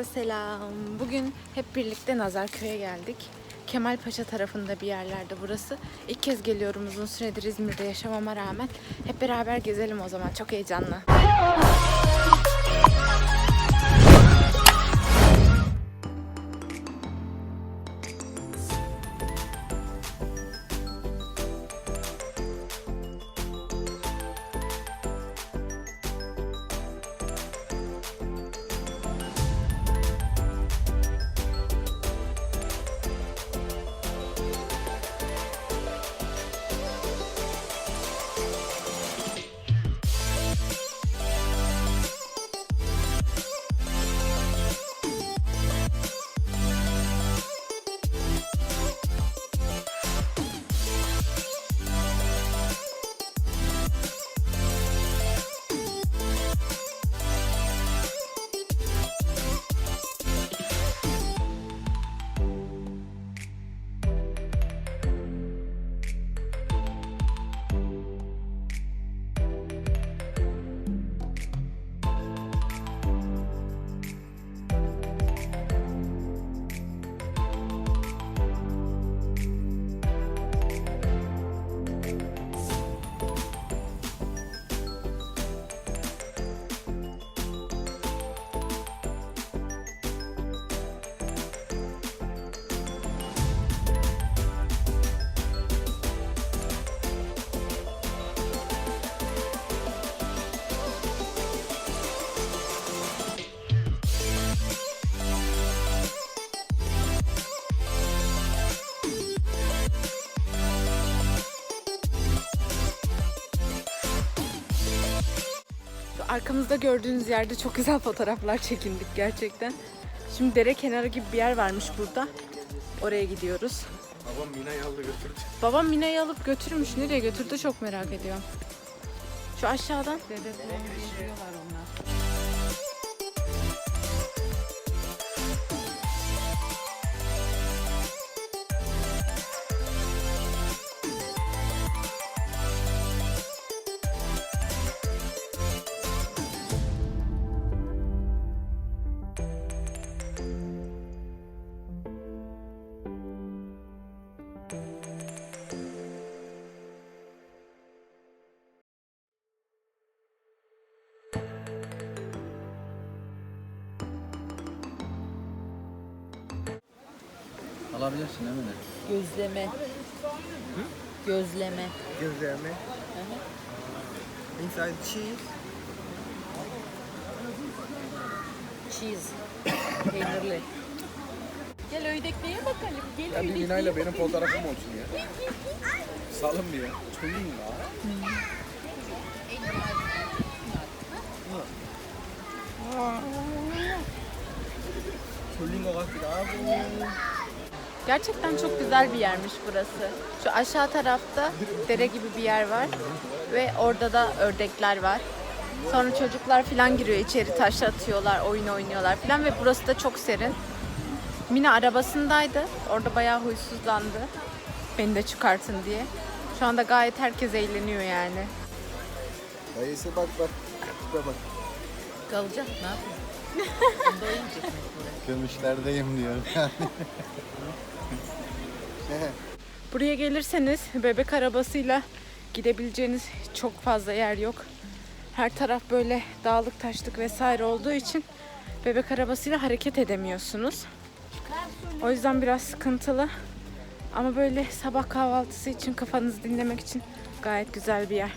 Herkese selam. Bugün hep birlikte Nazarköy'e geldik. Kemalpaşa tarafında bir yerlerde burası. İlk kez geliyorum uzun süredir İzmir'de yaşamama rağmen. Hep beraber gezelim o zaman. Çok heyecanlı. Arkamızda gördüğünüz yerde çok güzel fotoğraflar çekindik gerçekten. Şimdi dere kenarı gibi bir yer varmış burada. Oraya gidiyoruz. Babam Mina'yı aldı götürdü. Babam Mina'yı alıp götürmüş. Nereye götürdü çok merak ediyorum. Şu aşağıdan. Alabilirsin Emine. Gözleme. Hı? Gözleme. Gözleme. Hı hı. Inside cheese. Cheese. Peynirli. Gel öydekmeye bakalım. Gel ya bir Mina'yla benim fotoğrafım olsun ya. Salın bir ya. Çölün ya. Çölün olarak bir daha. Gerçekten çok güzel bir yermiş burası. Şu aşağı tarafta dere gibi bir yer var. Ve orada da ördekler var. Sonra çocuklar falan giriyor içeri taş atıyorlar, oyun oynuyorlar falan ve burası da çok serin. Mina arabasındaydı. Orada bayağı huysuzlandı. Beni de çıkartın diye. Şu anda gayet herkes eğleniyor yani. Dayısı bak bak. Şurada bak. Kalacak ne yapayım? Gümüşlerdeyim diyorum yani. Buraya gelirseniz bebek arabasıyla gidebileceğiniz çok fazla yer yok. Her taraf böyle dağlık taşlık vesaire olduğu için bebek arabasıyla hareket edemiyorsunuz. O yüzden biraz sıkıntılı. Ama böyle sabah kahvaltısı için kafanızı dinlemek için gayet güzel bir yer.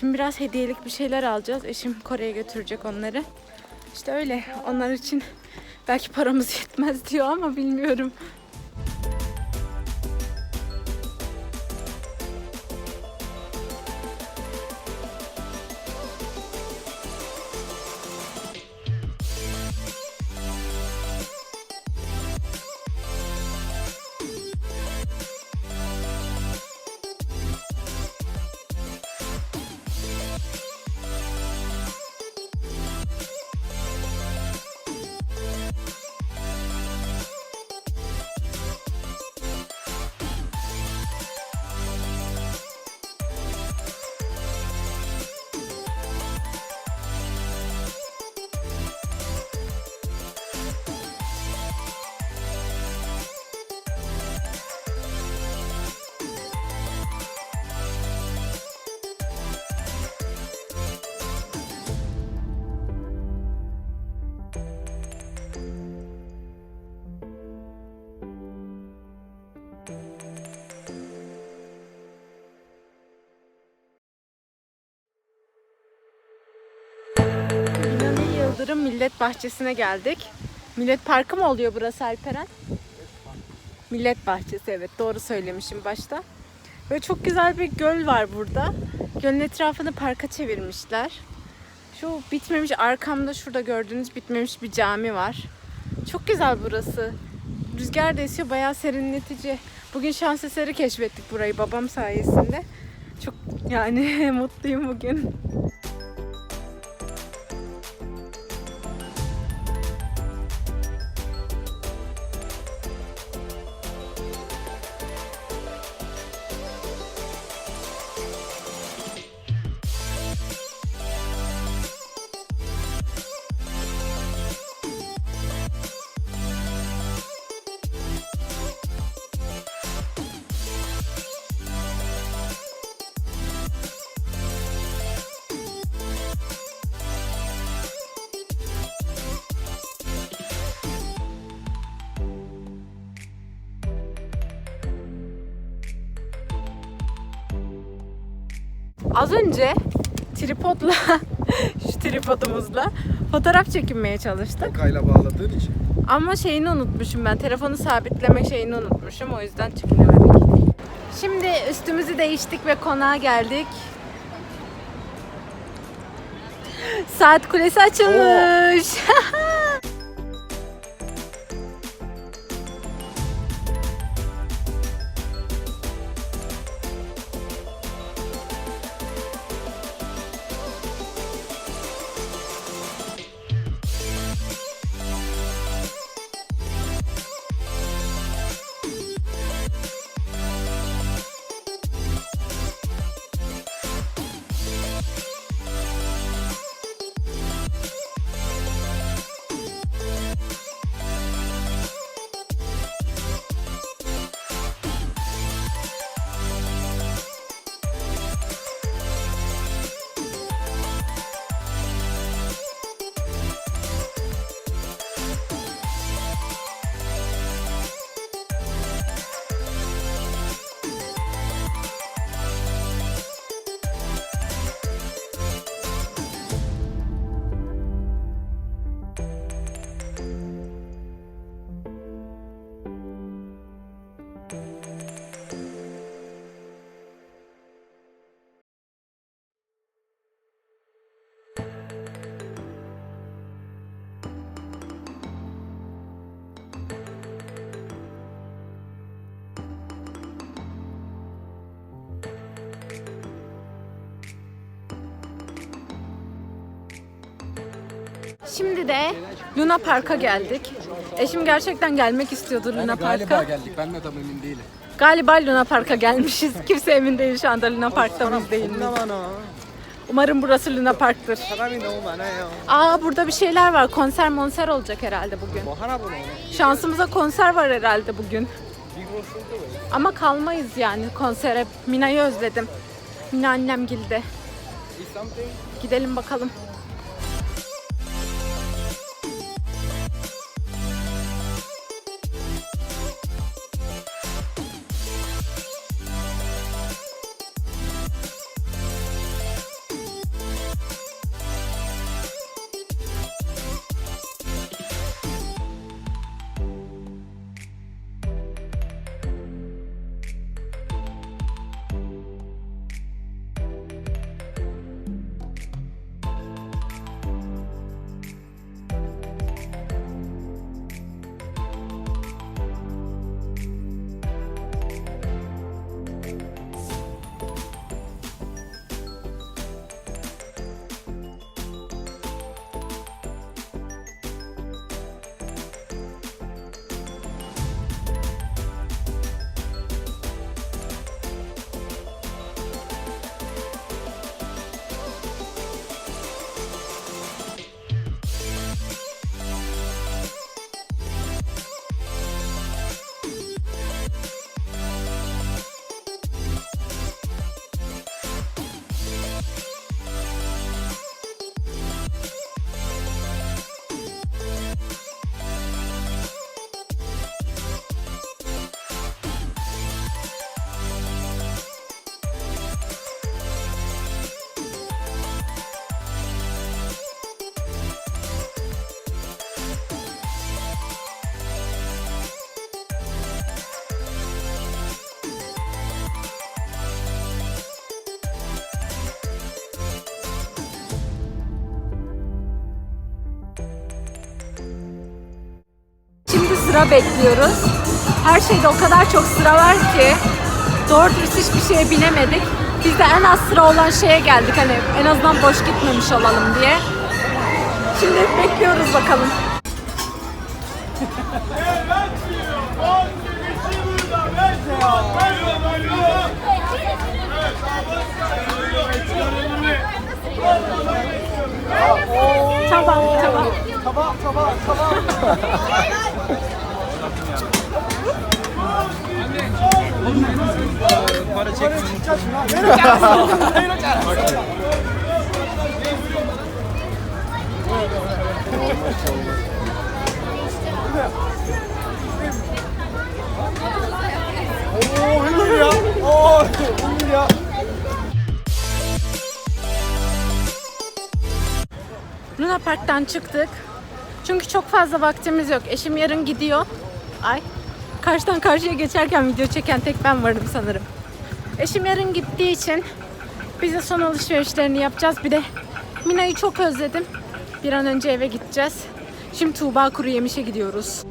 Şimdi biraz hediyelik bir şeyler alacağız. Eşim Kore'ye götürecek onları. İşte öyle. Onlar için belki paramız yetmez diyor ama bilmiyorum. Millet Bahçesi'ne geldik. Millet Parkı mı oluyor burası Alperen? Millet Bahçesi evet doğru söylemişim başta. Böyle çok güzel bir göl var burada. Gölün etrafını parka çevirmişler. Şu bitmemiş arkamda şurada gördüğünüz bitmemiş bir cami var. Çok güzel burası. Rüzgar da esiyor bayağı serinletici. Bugün şans eseri keşfettik burayı babam sayesinde. Çok yani mutluyum bugün. Az önce tripodla şu tripodumuzla fotoğraf çekinmeye çalıştık. Kayla bağladığın için. Ama şeyini unutmuşum ben. Telefonu sabitleme şeyini unutmuşum. O yüzden çekinemedik. Şimdi üstümüzü değiştik ve konağa geldik. Saat kulesi açılmış. Şimdi de Luna Park'a geldik. Eşim gerçekten gelmek istiyordu Luna Park'a. galiba geldik. Ben de tam emin değilim. Galiba Luna Park'a gelmişiz. Kimse emin değil şu anda Luna Park'ta mıyız değil mi? Umarım burası Luna Park'tır. Aa burada bir şeyler var. Konser monser olacak herhalde bugün. Şansımıza konser var herhalde bugün. Ama kalmayız yani konsere. Mina'yı özledim. Mina annem gildi. Gidelim bakalım. Sıra bekliyoruz. Her şeyde o kadar çok sıra var ki doğru dürüst hiçbir şeye binemedik. Biz de en az sıra olan şeye geldik hani en azından boş gitmemiş olalım diye. Şimdi bekliyoruz bakalım. Tamam tamam. Hülür ya. Luna Park'tan çıktık. Çünkü çok fazla vaktimiz yok. Eşim yarın gidiyor. Ay. Karşıdan karşıya geçerken video çeken tek ben varım sanırım. Eşim yarın gittiği için biz de son alışverişlerini yapacağız. Bir de Mina'yı çok özledim. Bir an önce eve gideceğiz. Şimdi Tuğba Kuru Yemiş'e gidiyoruz.